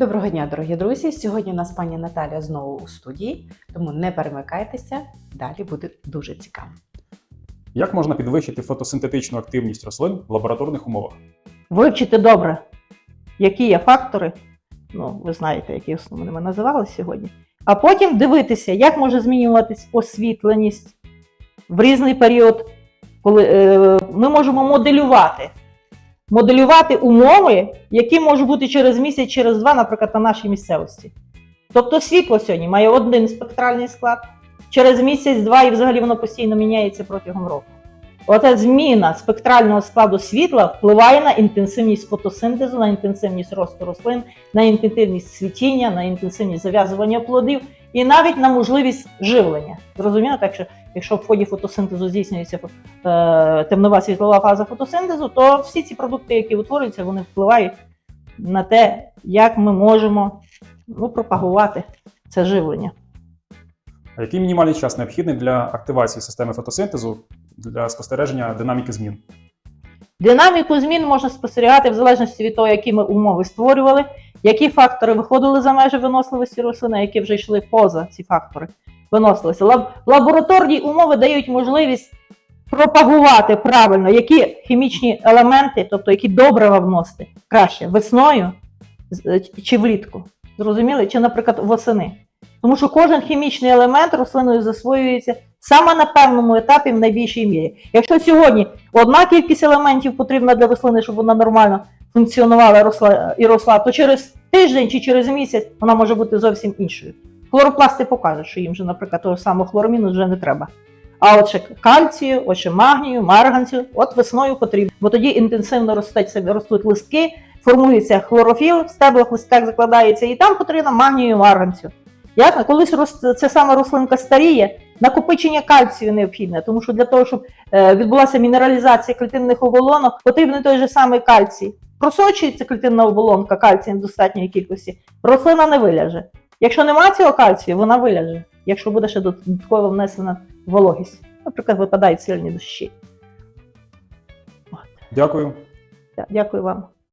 Доброго дня, дорогі друзі! Сьогодні у нас пані Наталя знову у студії, тому не перемикайтеся, далі буде дуже цікаво. Як можна підвищити фотосинтетичну активність рослин в лабораторних умовах? вивчити добре, які є фактори, ну, ви знаєте, які основними ми називали сьогодні, а потім дивитися, як може змінюватись освітленість в різний період, коли е, ми можемо моделювати. Моделювати умови, які можуть бути через місяць, через два, наприклад, на нашій місцевості. Тобто світло сьогодні має один спектральний склад, через місяць-два і взагалі воно постійно міняється протягом року. Оця зміна спектрального складу світла впливає на інтенсивність фотосинтезу, на інтенсивність росту рослин, на інтенсивність цвітіння, на інтенсивність зав'язування плодів і навіть на можливість живлення. Зрозуміло, так що якщо в ході фотосинтезу здійснюється е, темнова світлова фаза фотосинтезу, то всі ці продукти, які утворюються, вони впливають на те, як ми можемо ну, пропагувати це живлення. А який мінімальний час необхідний для активації системи фотосинтезу для спостереження динаміки змін? Динаміку змін можна спостерігати в залежності від того, які ми умови створювали, які фактори виходили за межі виносливості рослини, які вже йшли поза ці фактори виносливості. Лаб- Лабораторні умови дають можливість пропагувати правильно, які хімічні елементи, тобто які добрива вносити краще весною чи влітку. Зрозуміли? Чи, наприклад, восени. Тому що кожен хімічний елемент рослиною засвоюється саме на певному етапі в найбільшій мірі. Якщо сьогодні одна кількість елементів потрібна для рослини, щоб вона нормально функціонувала росла, і росла, то через тиждень чи через місяць вона може бути зовсім іншою. Хлоропласти покажуть, що їм вже, наприклад, того самого хлороміну вже не треба. А от кальцію, от магнію, марганцю, от весною потрібно. Бо тоді інтенсивно ростуть, ростуть листки, формується хлорофіл, в стеблах листках закладається, і там потрібно магнію і марганцю. Ясно, колись рос- ця сама рослинка старіє, накопичення кальцію необхідне, тому що для того, щоб е, відбулася мінералізація клітинних оболонок, потрібен той же самий кальцій. Просочується клітинна оболонка кальцієм достатньої кількості, рослина не виляже. Якщо немає цього кальцію, вона виляже, якщо буде ще додатково внесена вологість. Наприклад, випадають сильні дощі. Дякую. Дякую вам.